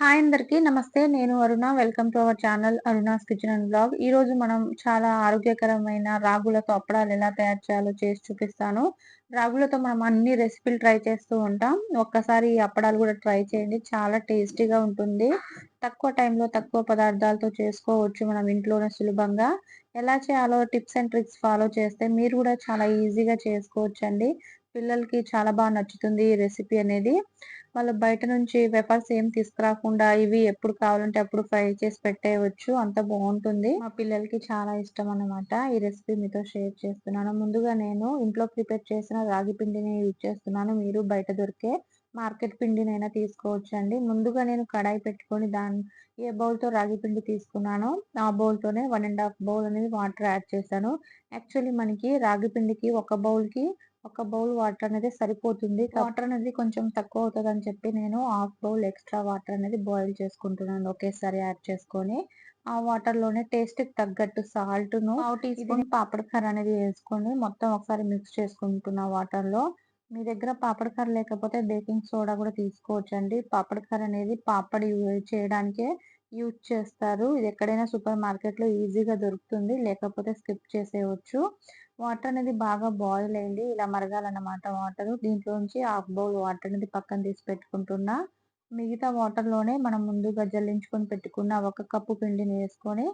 Hi అందరికి నమస్తే. నేను Aruna. Welcome to our channel Aruna's kitchen and blog. ఈ రోజు మనం చాలా ఆరోగ్యకరమైన రాగులతో అప్పడాలు ఎలా తయారు చేయాలో చేసి చూపిస్తాను. రాగులతో మనం అన్ని రెసిపీలు ట్రై చేస్తూ ఉంటాం. ఒక్కసారి ఈ అప్పడాలు కూడా ట్రై చేయండి. చాలా టేస్టీగా ఉంటుంది. తక్కువ టైంలో తక్కువ పదార్థాలతో చేసుకోవచ్చు మనం ఇంట్లోనే సులభంగా. ఎలా చేయాలో టిప్స్ అండ్ ట్రిక్స్ ఫాలో చేస్తే మీరు కూడా చాలా ఈజీగా చేసుకోవచ్చు అండి పిల్లలకి చాలా బాగా నచ్చుతుంది ఈ రెసిపీ అనేది. వాళ్ళు బయట నుంచి వెఫర్స్ ఏం తీసుకురాకుండా ఇవి ఎప్పుడు కావాలంటే అప్పుడు ఫ్రై చేసి పెట్టేయవచ్చు అంత బాగుంటుంది. మా పిల్లలకి చాలా ఇష్టం అన్నమాట. ఈ రెసిపీ మీతో షేర్ చేస్తున్నాను. ముందుగా నేను ఇంట్లో ప్రిపేర్ చేసిన రాగి పిండిని యూజ్ చేస్తున్నాను. మీరు బయట దొరికే మార్కెట్ పిండినైనా తీసుకోవచ్చు అండి ముందుగా నేను కడాయి పెట్టుకొని దాని ఏ బౌల్తో రాగి పిండి తీసుకున్నానో ఆ బౌల్తోనే వన్ అండ్ హాఫ్ బౌల్ అనేది వాటర్ యాడ్ చేశాను. యాక్చువల్లీ మనకి రాగి పిండికి ఒక బౌల్కి ఒక బౌల్ వాటర్ అనేది సరిపోతుంది. వాటర్. అనేది కొంచెం తక్కువ అవుతుంది అని చెప్పి నేను హాఫ్ బౌల్ ఎక్స్ట్రా వాటర్ అనేది బాయిల్ చేసుకుంటున్నాను ఒకేసారి యాడ్ చేసుకొని. ఆ వాటర్లోనే టేస్ట్కి తగ్గట్టు సాల్ట్ను పావు టీ స్పూన్. పాపడకర అనేది వేసుకొని మొత్తం ఒకసారి మిక్స్ చేసుకుంటున్నా వాటర్లో. మీ దగ్గర పాపడకర లేకపోతే బేకింగ్ సోడా కూడా తీసుకోవచ్చు అండి పాపడకర అనేది పాపడి చేయడానికే యూజ్ చేస్తారు. ఇది ఎక్కడైనా సూపర్ మార్కెట్లో ఈజీగా దొరుకుతుంది. లేకపోతే స్కిప్ చేసేయచ్చు. వాటర్ అనేది బాగా బాయిల్ అయింది. ఇలా మరగాలన్నమాట వాటర్. దీంట్లోంచి హాఫ్ బౌల్ వాటర్ అనేది పక్కన తీసి పెట్టుకుంటున్నా. మిగతా వాటర్లోనే మనం ముందుగా జల్లించుకొని పెట్టుకున్న ఒక కప్పు పిండిని వేసుకొని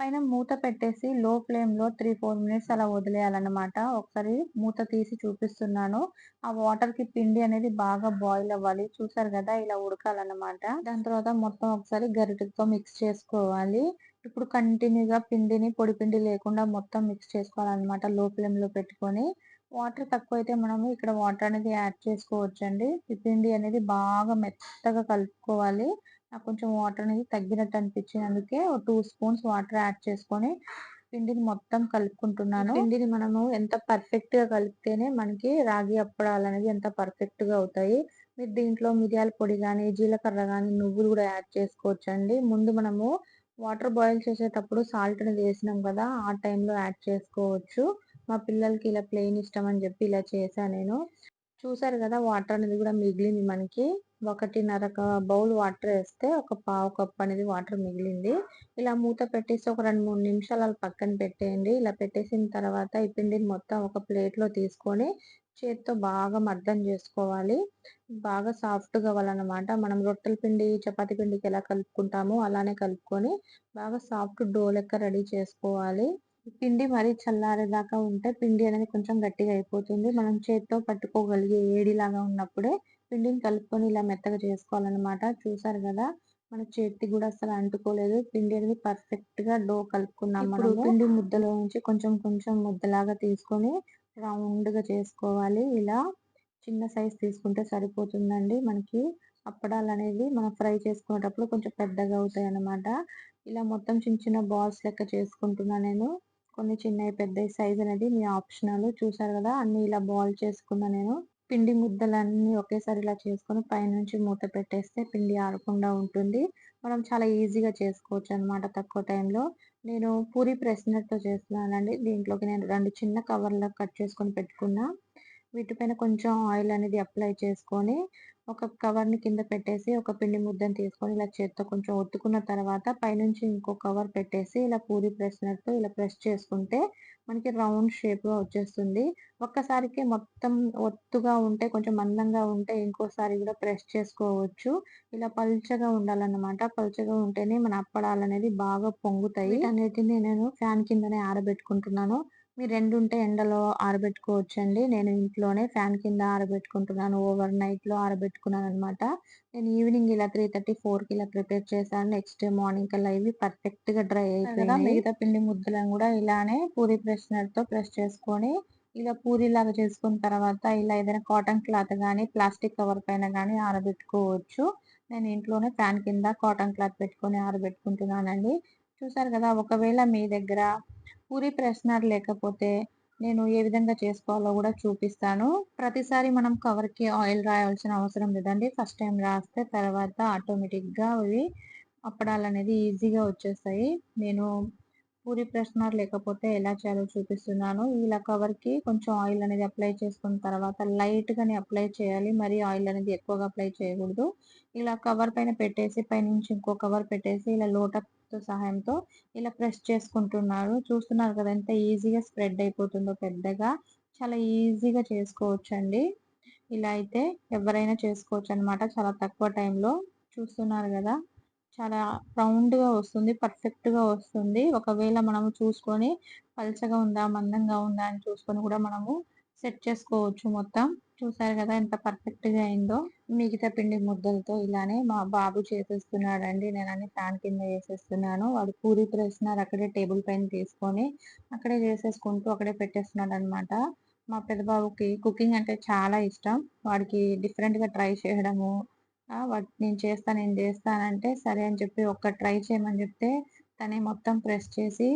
పైన మూత పెట్టేసి లో ఫ్లేమ్లో త్రీ ఫోర్ మినిట్స్ అలా వదిలేయాలన్నమాట. ఒకసారి మూత తీసి చూపిస్తున్నాను. ఆ వాటర్కి పిండి అనేది బాగా బాయిల్ అవ్వాలి. చూసారు కదా ఇలా ఉడకాలన్నమాట. దాని తర్వాత మొత్తం ఒకసారి గరిటెతో మిక్స్ చేసుకోవాలి. ఇప్పుడు కంటిన్యూగా పిండిని పొడి పిండి లేకుండా మొత్తం మిక్స్ చేసుకోవాలన్నమాట. లో ఫ్లేమ్లో పెట్టుకొని వాటర్ తక్కువ అయితే మనము ఇక్కడ వాటర్ అనేది యాడ్ చేసుకోవచ్చు అండి ఈ పిండి అనేది బాగా మెత్తగా కలుపుకోవాలి. నాకు కొంచెం వాటర్ అనేది తగ్గినట్టు అనిపించింది. అందుకే టూ స్పూన్స్ వాటర్ యాడ్ చేసుకొని పిండిని మొత్తం కలుపుకుంటున్నాను. పిండిని మనము ఎంత పర్ఫెక్ట్గా కలిపితేనే మనకి రాగి అప్పడాలు అనేది ఎంత పర్ఫెక్ట్గా అవుతాయి. మీరు దీంట్లో మిరియాల పొడి కానీ జీలకర్ర కానీ నువ్వులు కూడా యాడ్ చేసుకోవచ్చు అండి ముందు మనము వాటర్ బాయిల్ చేసేటప్పుడు సాల్ట్ అనేది వేసినాం కదా ఆ టైంలో యాడ్ చేసుకోవచ్చు. మా పిల్లలకి ఇలా ప్లెయిన్ ఇష్టం అని చెప్పి ఇలా చేశాను నేను. చూసారు కదా వాటర్ అనేది కూడా మిగిలింది మనకి. ఒకటిన్నర బౌల్ వాటర్ వేస్తే ఒక పావు కప్ అనేది వాటర్ మిగిలింది. ఇలా మూత పెట్టేసి ఒక రెండు మూడు నిమిషాలు అలా పక్కన పెట్టేయండి. ఇలా పెట్టేసిన తర్వాత ఈ పిండిని మొత్తం ఒక ప్లేట్లో తీసుకొని చేతితో బాగా మర్దం చేసుకోవాలి. బాగా సాఫ్ట్ కావాలన్నమాట. మనం రొట్టెల పిండి చపాతి పిండికి ఎలా కలుపుకుంటామో అలానే కలుపుకొని బాగా సాఫ్ట్ డో లెక్క రెడీ చేసుకోవాలి. పిండి మరీ చల్లారేదాకా ఉంటే పిండి అనేది కొంచెం గట్టిగా అయిపోతుంది. మనం చేతితో పట్టుకోగలిగే ఏడిలాగా ఉన్నప్పుడే పిండిని కలుపుకొని ఇలా మెత్తగా చేసుకోవాలన్నమాట. చూసారు కదా మన చేతికి కూడా అసలు అంటుకోలేదు. పిండి అనేది పర్ఫెక్ట్గా డో కలుపుకున్నాం మనం పిండి ముద్దలో నుంచి కొంచెం కొంచెం ముద్దలాగా తీసుకొని రౌండ్గా చేసుకోవాలి. ఇలా చిన్న సైజ్ తీసుకుంటే సరిపోతుందండి మనకి. అప్పడాలు అనేది మనం ఫ్రై చేసుకునేటప్పుడు కొంచెం పెద్దగా అవుతాయి అన్నమాట ఇలా మొత్తం చిన్న చిన్న బాల్స్ లెక్క చేసుకుంటున్నా నేను. కొన్ని చిన్నవి పెద్ద సైజ్ అనేది మీ ఆప్షనల్ చూసారు కదా అన్ని ఇలా బాల్ చేసుకున్నా నేను. పిండి ముద్దలన్నీ ఒకేసారి ఇలా చేసుకొని పైనుంచి మూత పెట్టేస్తే పిండి ఆరకుండా ఉంటుంది. మనం చాలా ఈజీగా చేసుకోవచ్చు అనమాట తక్కువ టైంలో నేను పూరి ప్రెస్నెట్తో చేస్తున్నానండి. దీంట్లోకి నేను రెండు చిన్న కవర్లో కట్ చేసుకొని పెట్టుకున్నా. వీటిపైన కొంచెం ఆయిల్ అనేది అప్లై చేసుకొని ఒక కవర్ని కింద పెట్టేసి ఒక పిండి ముద్దను తీసుకొని ఇలా చేత్తో కొంచెం ఒత్తుకున్న తర్వాత పైనుంచి ఇంకో కవర్ పెట్టేసి ఇలా పూరి ప్రెస్నర్తో ఇలా ప్రెస్ చేసుకుంటే మనకి రౌండ్ షేప్గా వచ్చేస్తుంది. ఒక్కసారికి మొత్తం ఒత్తుగా ఉంటే కొంచెం మందంగా ఉంటే ఇంకోసారి కూడా ప్రెస్ చేసుకోవచ్చు. ఇలా పల్చగా ఉండాలన్నమాట. పల్చగా ఉంటేనే మన అప్పడాలు అనేది బాగా పొంగుతాయి. వీటన్నిటిని నేను ఫ్యాన్ కిందనే ఆరబెట్టుకుంటున్నాను. మీరు రెండు ఉంటే ఎండలో ఆరబెట్టుకోవచ్చు అండి నేను ఇంట్లోనే ఫ్యాన్ కింద ఆరబెట్టుకుంటున్నాను. ఓవర్ నైట్లో ఆరబెట్టుకున్నాను అనమాట నేను ఈవినింగ్ ఇలా త్రీ థర్టీ ఫోర్కి ఇలా ప్రిపేర్ చేశాను. నెక్స్ట్ డే మార్నింగ్ కల్లా ఇవి పర్ఫెక్ట్గా డ్రై అయిపోయినాయి. మిగతా పిండి ముద్దలను కూడా ఇలానే పూరి ప్రెషనర్తో ప్రెస్ చేసుకొని ఇలా పూరి లాగా చేసుకున్న తర్వాత ఇలా ఏదైనా కాటన్ క్లాత్ కానీ ప్లాస్టిక్ కవర్ పైన కానీ ఆరబెట్టుకోవచ్చు. నేను ఇంట్లోనే ఫ్యాన్ కింద కాటన్ క్లాత్ పెట్టుకొని ఆరబెట్టుకుంటున్నానండి. చూసారు కదా ఒకవేళ మీ దగ్గర పూరి ప్రెస్నర్ లేకపోతే నేను ఏ విధంగా చేసుకోవాలో కూడా చూపిస్తాను. ప్రతిసారి మనం కవర్కి ఆయిల్ రాయాల్సిన అవసరం లేదండి. ఫస్ట్ టైం రాస్తే తర్వాత ఆటోమేటిక్గా అవి అప్పడాలు అనేది ఈజీగా వచ్చేస్తాయి. నేను పూరి ప్రెషనర్ లేకపోతే ఎలా చేయాలో చూపిస్తున్నాను. ఇలా కవర్కి కొంచెం ఆయిల్ అనేది అప్లై చేసుకున్న తర్వాత లైట్గానే అప్లై చేయాలి. మరి ఆయిల్ అనేది ఎక్కువగా అప్లై చేయకూడదు. ఇలా కవర్ పైన పెట్టేసి పైనుంచి ఇంకో కవర్ పెట్టేసి ఇలా లోట లోటతో సహాయంతో ఇలా ప్రెస్ చేసుకుంటున్నారు. చూస్తున్నారు కదా ఎంత ఈజీగా స్ప్రెడ్ అయిపోతుందో పెద్దగా. చాలా ఈజీగా చేసుకోవచ్చు అండి ఇలా అయితే ఎవరైనా చేసుకోవచ్చు అనమాట చాలా తక్కువ టైంలో చూస్తున్నారు కదా. చాలా రౌండ్గా వస్తుంది పర్ఫెక్ట్గా వస్తుంది. ఒకవేళ మనము చూసుకొని పల్చగా ఉందా మందంగా ఉందా అని చూసుకొని కూడా మనము సెట్ చేసుకోవచ్చు మొత్తం. చూసారు కదా ఎంత పర్ఫెక్ట్గా అయిందో. మిగతా పిండి ముద్దలతో ఇలానే మా బాబు చేసేస్తున్నాడండి. నేను అన్ని ఫ్యాన్ కింద వేసేస్తున్నాను. వాడు పూరి ప్రెసినారు అక్కడే టేబుల్ పైన తీసుకొని అక్కడే చేసేసుకుంటూ అక్కడే పెట్టేస్తున్నాడు అనమాట మా పెద్దబాబుకి కుకింగ్ అంటే చాలా ఇష్టం. వాడికి డిఫరెంట్గా ట్రై చేయడము వాడు నేను చేస్తాను నేను చేస్తానంటే సరే అని చెప్పి ఒక్క ట్రై చేయమని చెప్తే తనే మొత్తం ప్రెస్ చేసి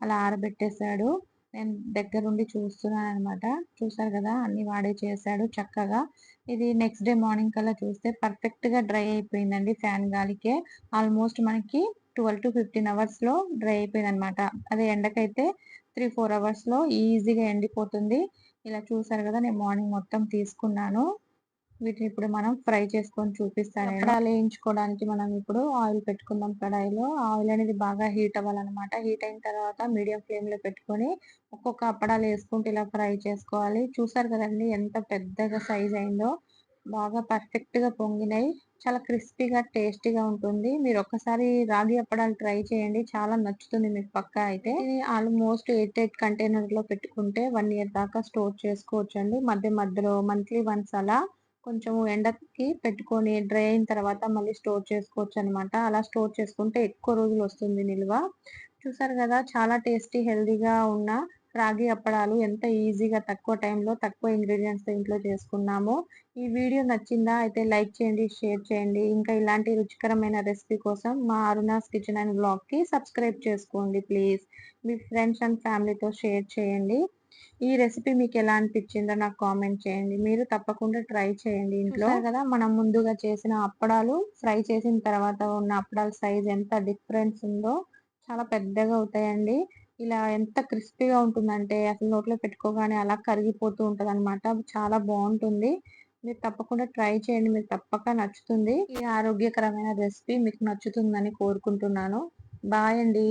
అలా ఆరబెట్టేశాడు. నేను దగ్గరుండి చూస్తున్నాను అనమాట చూసారు కదా? అన్ని వాడే చేశాడు చక్కగా. ఇది నెక్స్ట్ డే మార్నింగ్ కల్లా చూస్తే పర్ఫెక్ట్గా డ్రై అయిపోయిందండి ఫ్యాన్ గాలికే. ఆల్మోస్ట్ మనకి ట్వెల్వ్ టు ఫిఫ్టీన్ అవర్స్లో డ్రై అయిపోయింది అనమాట అదే ఎండకైతే త్రీ ఫోర్ అవర్స్లో ఈజీగా ఎండిపోతుంది. ఇలా చూసారు కదా? నేను మార్నింగ్ మొత్తం తీసుకున్నాను. వీటిని ఇప్పుడు మనం ఫ్రై చేసుకొని చూపిస్తాను. అప్పడాలు వేయించుకోవడానికి మనం ఇప్పుడు ఆయిల్ పెట్టుకుందాం కడాయిలో. ఆయిల్ అనేది బాగా హీట్ అవ్వాలన్నమాట. హీట్ అయిన తర్వాత మీడియం ఫ్లేమ్లో పెట్టుకొని ఒక్కొక్క అప్పడాలు వేసుకుంటూ ఇలా ఫ్రై చేసుకోవాలి. చూసారు కదండి ఎంత పెద్దగా సైజ్ అయిందో. బాగా పర్ఫెక్ట్గా పొంగినాయి. చాలా క్రిస్పీగా టేస్టీగా ఉంటుంది. మీరు ఒక్కసారి రాగి అప్పడాలు ట్రై చేయండి. చాలా నచ్చుతుంది మీకు పక్క అయితే. ఆల్మోస్ట్ ఎయిట్ ఎయిట్ కంటైనర్లో పెట్టుకుంటే వన్ ఇయర్ దాకా స్టోర్ చేసుకోవచ్చు అండి మధ్య మధ్యలో మంత్లీ వన్స్ అలా కొంచెం ఎండకి పెట్టుకొని డ్రై అయిన తర్వాత మళ్ళీ స్టోర్ చేసుకోవచ్చు అనమాట అలా స్టోర్ చేసుకుంటే ఎక్కువ రోజులు వస్తుంది నిల్వ. చూసారు కదా చాలా టేస్టీ హెల్దీగా ఉన్న రాగి అప్పడాలు ఎంత ఈజీగా తక్కువ టైంలో తక్కువ ఇంగ్రీడియంట్స్ ఇంట్లో చేసుకున్నామో. ఈ వీడియో నచ్చిందా అయితే లైక్ చేయండి షేర్ చేయండి. ఇంకా ఇలాంటి రుచికరమైన రెసిపీ కోసం మా అరుణాస్ కిచెన్ అండ్ బ్లాగ్కి సబ్స్క్రైబ్ చేసుకోండి ప్లీజ్. మీ ఫ్రెండ్స్ అండ్ ఫ్యామిలీతో షేర్ చేయండి. ఈ రెసిపీ మీకు ఎలా అనిపించిందో నాకు కామెంట్ చేయండి. మీరు తప్పకుండా ట్రై చేయండి ఇంట్లో. కదా మనం ముందుగా చేసిన అప్పడాలు ఫ్రై చేసిన తర్వాత ఉన్న అప్పడాల సైజ్ ఎంత డిఫరెన్స్ ఉందో చాలా పెద్దగా అవుతాయండి. ఇలా ఎంత క్రిస్పీగా ఉంటుందంటే అసలు నోట్లో పెట్టుకోగానే అలా కరిగిపోతూ ఉంటుంది అనమాట చాలా బాగుంటుంది. మీరు తప్పకుండా ట్రై చేయండి. మీకు తప్పక నచ్చుతుంది. ఈ ఆరోగ్యకరమైన రెసిపీ మీకు నచ్చుతుందని కోరుకుంటున్నాను. బాయ్ అండి.